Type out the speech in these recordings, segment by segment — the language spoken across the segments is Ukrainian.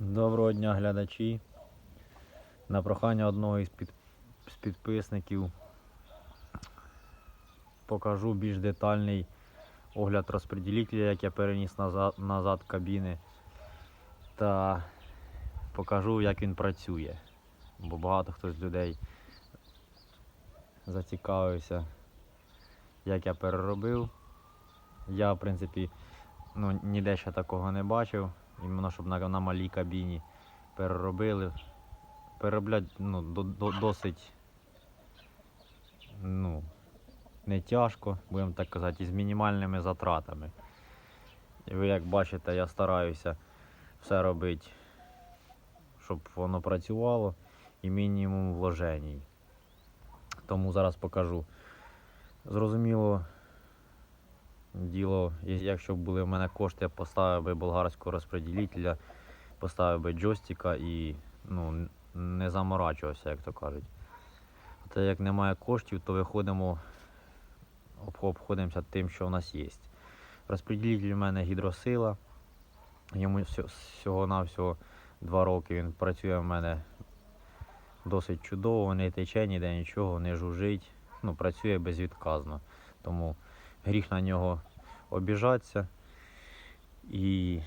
Доброго дня, глядачі. На прохання одного із підписників покажу більш детальний огляд розподілителя, як я переніс назад, назад кабіни. Та покажу, як він працює. Бо багато хто з людей зацікавився, як я переробив. Я, в принципі, ну, ніде ще такого не бачив. Іменно щоб на, на малій кабіні переробили. Перероблять ну, до, до, досить ну, не тяжко, будемо так казати, з мінімальними затратами. І ви як бачите, я стараюся все робити, щоб воно працювало і мінімум вложень. Тому зараз покажу. Зрозуміло, діло, якщо б були в мене кошти, я поставив би болгарського розподілителя, поставив би джойстика і ну, не заморачувався, як то кажуть. Та як немає коштів, то виходимо, об- обходимося тим, що в нас є. Розподілитель у мене гідросила. Йому всього-навсього 2 роки він працює в мене досить чудово, не тече ніде нічого, не жужить. Ну, працює безвідказно. Тому гріх на нього обіжатися. І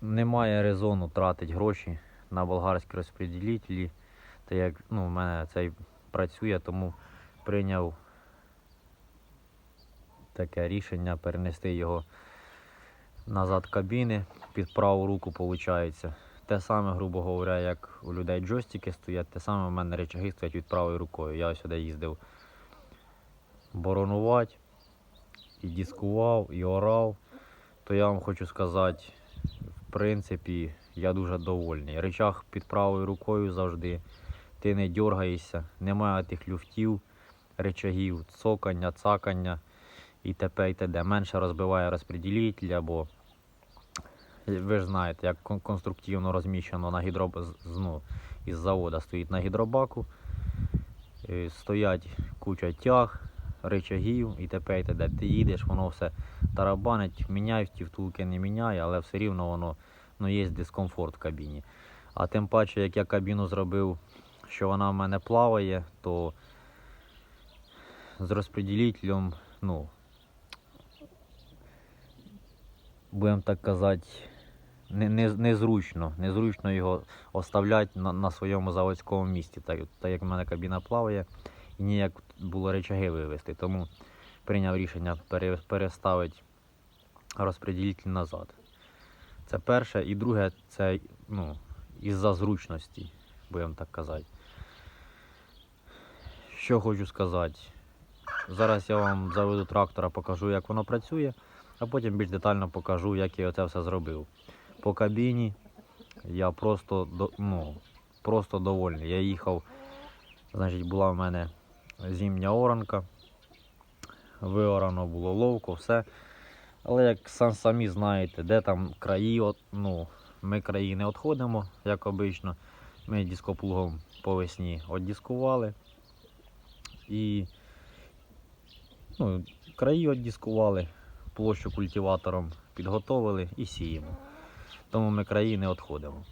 немає резону тратити гроші на болгарські розподілителі. Та як ну, в мене цей працює, тому прийняв таке рішення перенести його назад кабіни під праву руку, виходить. Те саме, грубо говоря, як у людей джойстики стоять, те саме у мене речаги стоять від правою рукою. Я сюди їздив боронувати, і дискував, і орав. То я вам хочу сказати, в принципі, я дуже довольний. Речах під правою рукою завжди. Ти не дергаєшся, немає тих люфтів, речагів, цокання, цакання і т.п. і т.д. Менше розбиває розподілитель, бо ви ж знаєте, як конструктивно розміщено на гідро... з- ну, із заводу стоїть на гідробаку. Е, Стоять куча тяг, речагів і т.п. і т.д. Ти їдеш, воно все тарабанить, міняй ті втулки не міняє, але все рівно воно ну, є дискомфорт в кабіні. А тим паче, як я кабіну зробив, що вона в мене плаває, то з розподілителем, ну, будемо так казати, не, не, незручно. Незручно його оставляти на, на своєму заводському місці, так, так як в мене кабіна плаває, ніяк було речаги вивезти. Тому прийняв рішення переставити розподілитель назад. Це перше. І друге, це ну, із-за зручності, будемо так казати. Що хочу сказати. Зараз я вам заведу трактора, покажу, як воно працює, а потім більш детально покажу, як я це все зробив. По кабіні я просто, ну, просто довольний. Я їхав, значить, була в мене зимня оранка, виорано було ловко, все. Але як сам, самі знаєте, де там краї, от, ну, ми краї не відходимо, як обично. Ми дископлугом по весні оддіскували. І ну, краї оддіскували, площу культиватором підготовили і сіємо. Тому ми краї не відходимо.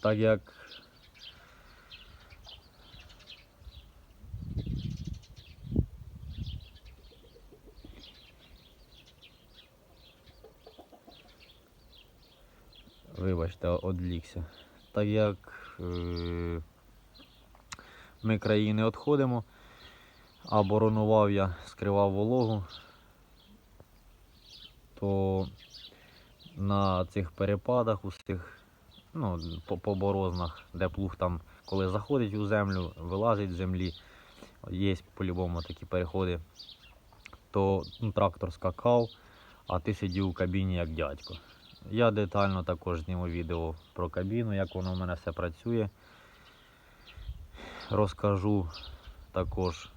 Так як Вибачте, одвлікся. Так як е, ми краї не відходимо, а боронував я, скривав вологу, то на цих перепадах усіх, ну, по, по борознах, де плуг там, коли заходить у землю, вилазить з землі, є по-любому такі переходи, то ну, трактор скакав, а ти сидів у кабіні як дядько. Я детально також зніму відео про кабіну, як воно в мене все працює. Розкажу також,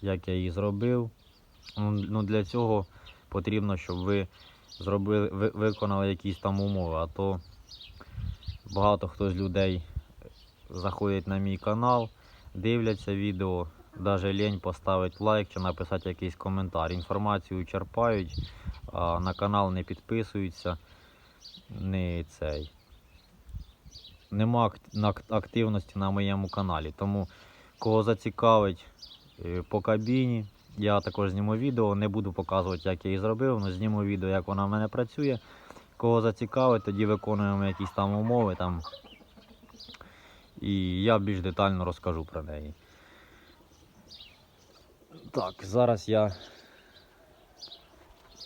як я її зробив. Ну, ну, для цього потрібно, щоб ви зробили, ви, виконали якісь там умови, а то багато хто з людей заходить на мій канал, дивляться відео, навіть лень поставити лайк чи написати якийсь коментар. Інформацію черпають, а на канал не підписуються. не цей. Нема активності на моєму каналі. Тому кого зацікавить е, по кабіні, я також зніму відео. Не буду показувати, як я її зробив, але зніму відео, як вона в мене працює. Кого зацікавить, тоді виконуємо якісь там умови там. І я більш детально розкажу про неї. Так, зараз я,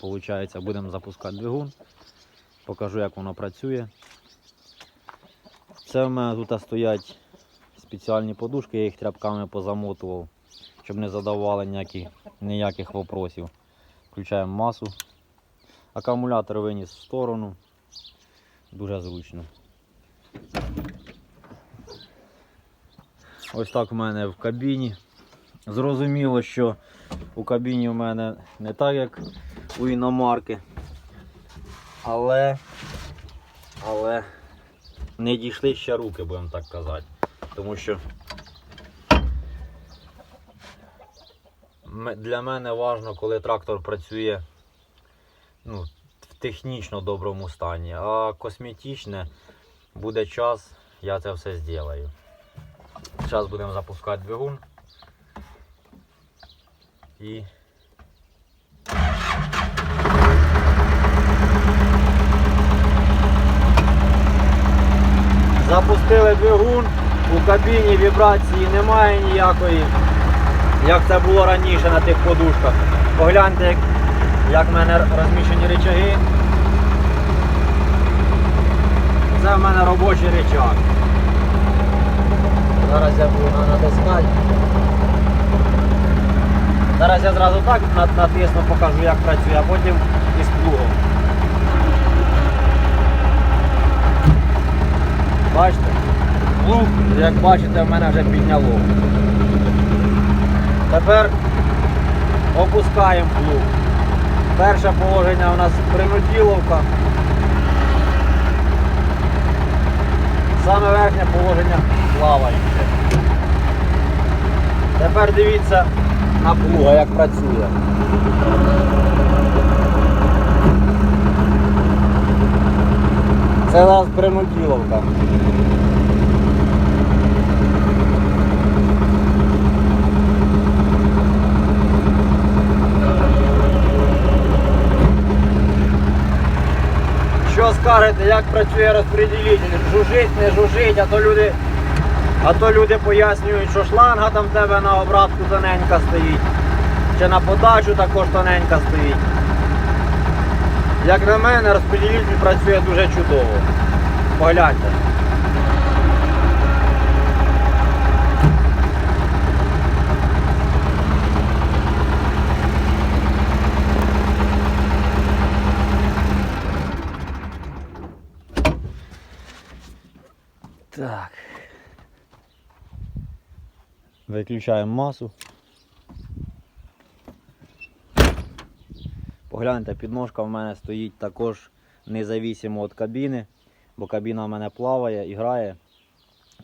виходить, будемо запускати двигун. Покажу, як воно працює. Це в мене тут стоять спеціальні подушки, я їх тряпками позамотував, щоб не задавали ніяких, ніяких вопросів. Включаємо масу. Акумулятор виніс в сторону. Дуже зручно. Ось так в мене в кабіні. Зрозуміло, що у кабіні у мене не так, як у іномарки. Але, але не дійшли ще руки, будемо так казати. Тому що для мене важливо, коли трактор працює ну, в технічно доброму стані, а косметичне буде час, я це все зроблю. Зараз будемо запускати двигун. І Запустили двигун, у кабіні вібрації немає ніякої, як це було раніше на тих подушках. Погляньте, як, як в мене розміщені речаги. Це в мене робочий речаг. Зараз я буду натискати. Зараз я зразу так нат- натисну, покажу, як працює, а потім із плугом. Бачите? Плуг, як бачите, в мене вже підняло. Тепер опускаємо плуг. Перше положення у нас принуділовка. Саме верхнє положення плаваюче. Тепер дивіться на плуга, як працює. Це нас принуділовка. Що скажете, як працює розподілитель? Жужить, не жужить, а то люди, а то люди пояснюють, що шланга там в тебе на обратку тоненька стоїть. Чи на подачу також тоненька стоїть. Як на мене, розподілитель працює дуже чудово. Погляньте. Так. Виключаємо масу. Погляньте, підножка в мене стоїть також независимо від кабіни, бо кабіна в мене плаває і грає.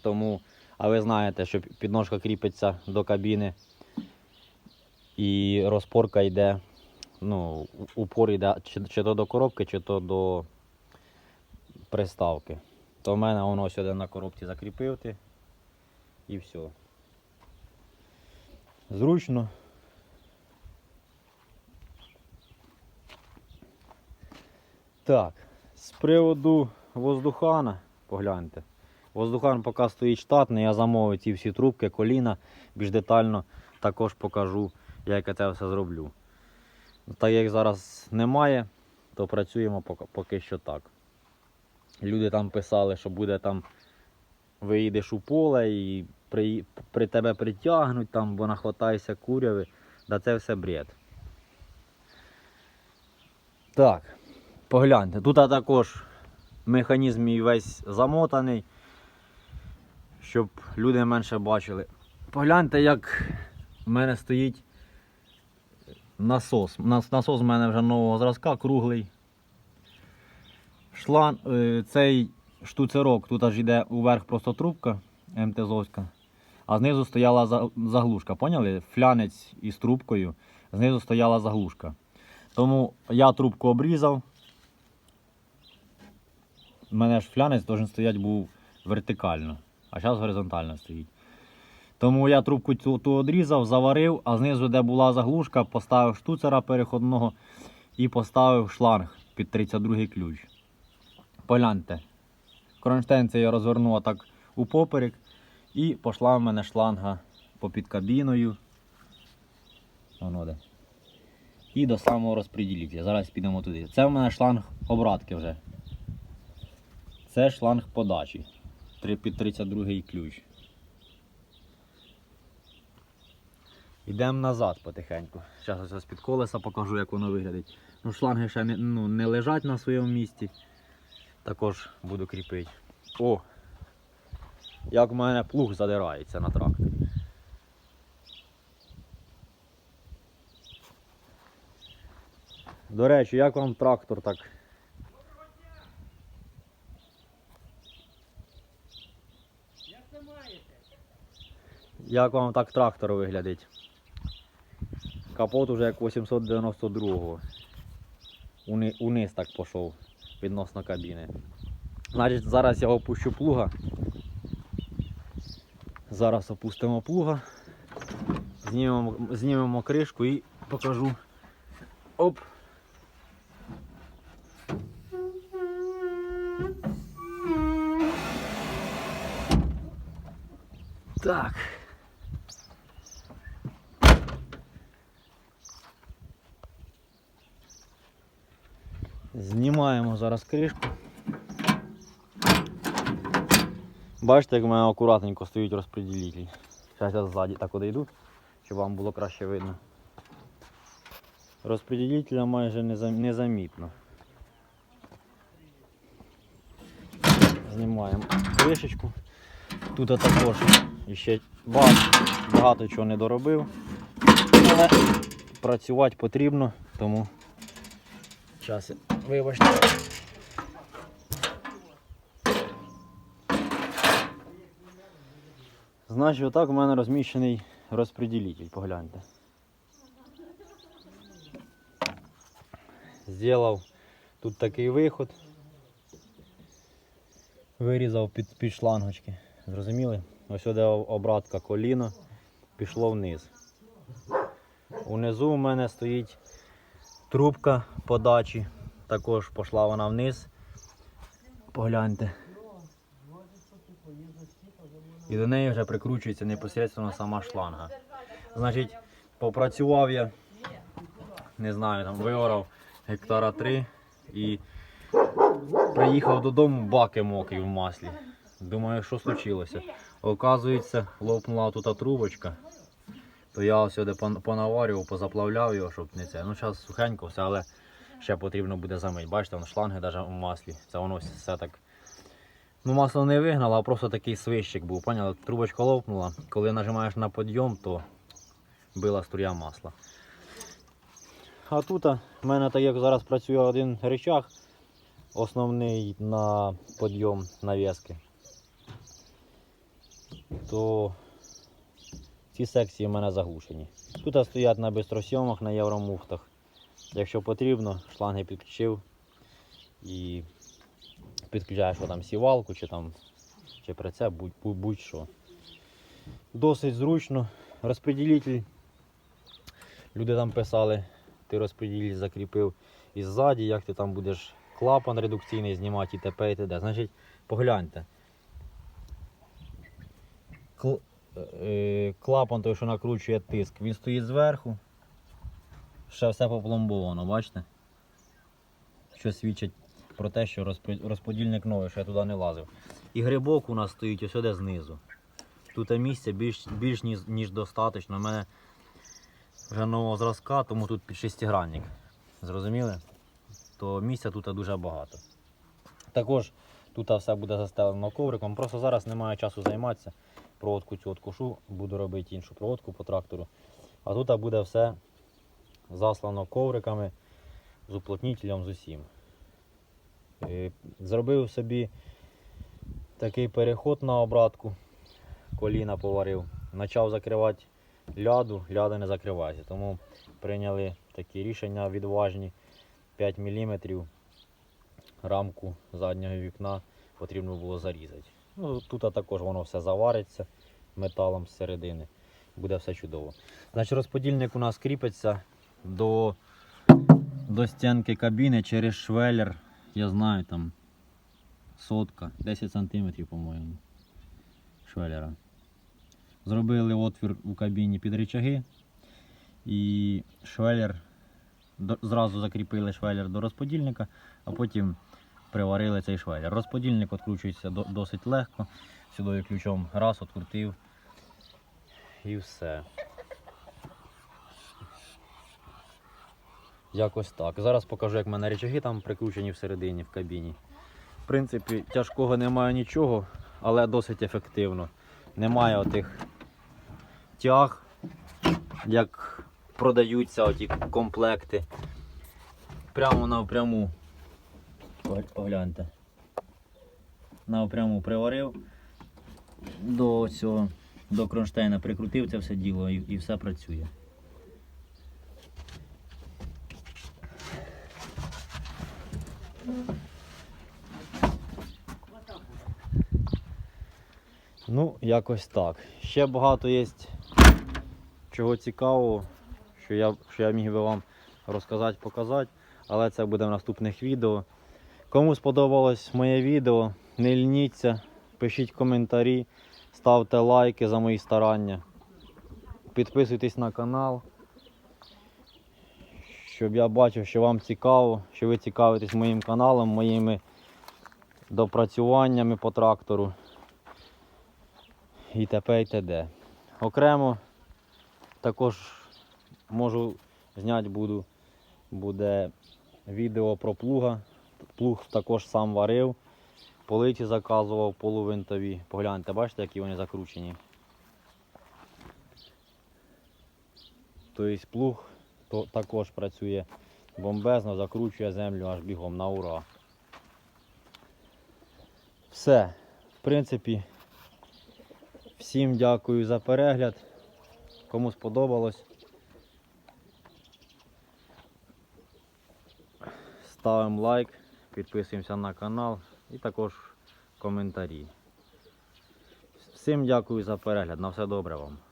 Тому, а ви знаєте, що підножка кріпиться до кабіни і розпорка йде, ну, упор йде чи, чи то до коробки, чи то до приставки. То в мене воно сюди на коробці закріпив і все. Зручно. Так, з приводу воздухана, погляньте. Воздухан поки стоїть штатний, я замовив ці всі трубки, коліна, більш детально також покажу, як я це все зроблю. Так як зараз немає, то працюємо поки, що так. Люди там писали, що буде там, виїдеш у поле і при, при тебе притягнуть, там, бо нахватаєшся куряви. Да це все бред. Так, погляньте, тут також механізм мій весь замотаний, щоб люди менше бачили. Погляньте, як в мене стоїть насос. Нас- Насос в мене вже нового зразка, круглий. Шлан, е, цей штуцерок, тут аж йде уверх просто трубка МТЗовська, а знизу стояла заглушка. Поняли? Флянець із трубкою, знизу стояла заглушка. Тому я трубку обрізав. у мене ж флянець должен стояти був вертикально, а зараз горизонтально стоїть. Тому я трубку цю ту одрізав, заварив, а знизу, де була заглушка, поставив штуцера переходного і поставив шланг під 32 ключ. Погляньте. Кронштейн це я розвернув отак у поперек і пішла в мене шланга попід кабіною. Воно де. І до самого розподілителя. Зараз підемо туди. Це в мене шланг обратки вже. Це шланг подачі. Під 32 ключ. Йдемо назад потихеньку. Зараз ось під колеса покажу, як воно виглядить. Ну, шланги ще не, ну, не лежать на своєму місці. Також буду кріпити. О! Як в мене плуг задирається на тракторі. До речі, як вам трактор так? Як вам так трактор виглядить? Капот уже як 892-го. Униз так пішов відносно кабіни. Значить, зараз я опущу плуга. Зараз опустимо плуга. Знімемо, знімемо кришку і покажу. Оп. Так. Знімаємо зараз кришку. Бачите, як в мене акуратненько стоїть розподілитель. Зараз я ззаді так одійду, щоб вам було краще видно. Розподілителя майже незамітно. Знімаємо кришечку. Тут також ще багато, багато чого не доробив. Але працювати потрібно, тому час. Вибачте. Значить, отак у мене розміщений розподілитель, погляньте. Зробив тут такий виход. Вирізав під, під шлангочки. Зрозуміли? Ось сюди обратка коліно пішло вниз. Унизу у мене стоїть трубка подачі. Також пішла вона вниз. Погляньте. І до неї вже прикручується непосередньо сама шланга. Значить, попрацював я, не знаю, там виорав гектара 3 і приїхав додому, баки мокрі в маслі. Думаю, що случилося. Оказується, лопнула тут трубочка. То я сюди понаварював, позаплавляв його, щоб не це. Ну, зараз сухенько все, але ще потрібно буде замити. Бачите, воно шланги навіть у маслі. Це воно все так. Ну, масло не вигнало, а просто такий свищик був. Поняли? Трубочка лопнула. Коли нажимаєш на підйом, то била струя масла. А тут в мене так як зараз працює один рычаг, основний на підйом навіски. То ці секції в мене заглушені. Тут стоять на бистросйомах, на євромуфтах. Якщо потрібно, шланги підключив і підключаєш там сівалку чи там чи прицеп, будь- будь- будь-що. Досить зручно. Розподілитель. Люди там писали, ти розподілитель закріпив і ззаді, як ти там будеш клапан редукційний знімати і т.п. і т.д. Значить, погляньте. Е, клапан той, що накручує тиск, він стоїть зверху. Ще все попломбовано, бачите? Що свідчить про те, що розподільник новий, що я туди не лазив. І грибок у нас стоїть ось сюди знизу. Тут місця більш, більш ніж, ніж достатньо. У мене вже нового зразка, тому тут під шестигранник. Зрозуміли? То місця тут дуже багато. Також тут все буде застелено ковриком. Просто зараз немає часу займатися. Проводку цю откушу, буду робити іншу проводку по трактору. А тут буде все заслано ковриками з уплотнителем з усім. Е, Зробив собі такий переход на обратку, коліна поварив. Почав закривати ляду, ляда не закривається. Тому прийняли такі рішення відважні 5 мм рамку заднього вікна потрібно було зарізати. Ну, тут також воно все завариться металом з середини. Буде все чудово. Значить, розподільник у нас кріпиться до, до стінки кабіни через швеллер. Я знаю там сотка, 10 см, по-моєму. Швеллера. Зробили отвір у кабіні під рычаги і швеллер до- зразу закріпили швеллер до розподільника, а потім приварили цей швеллер. Розподільник відкручується до- досить легко. Сюди ключом раз відкрутив і все. Якось так. Зараз покажу, як в мене речаги там прикручені всередині в кабіні. В принципі, тяжкого немає нічого, але досить ефективно. Немає отих тяг, як продаються оті комплекти. Прямо напряму. Погляньте. Напряму приварив до цього, до кронштейна прикрутив це все діло і, і все працює. Ну, якось так. Ще багато є чого цікавого, що я, що я міг би вам розказати, показати, але це буде в наступних відео. Кому сподобалось моє відео, не льніться, пишіть коментарі, ставте лайки за мої старання. Підписуйтесь на канал, щоб я бачив, що вам цікаво, що ви цікавитесь моїм каналом, моїми допрацюваннями по трактору і т.п. і т.д. Окремо також можу зняти буду, буде відео про плуга. Плуг також сам варив, полиці заказував полувинтові. Погляньте, бачите, які вони закручені. Тобто плуг то, також працює бомбезно, закручує землю аж бігом на ура. Все, в принципі, всім дякую за перегляд. Кому сподобалось. Ставимо лайк, підписуємося на канал і також коментарі. Всім дякую за перегляд. На все добре вам.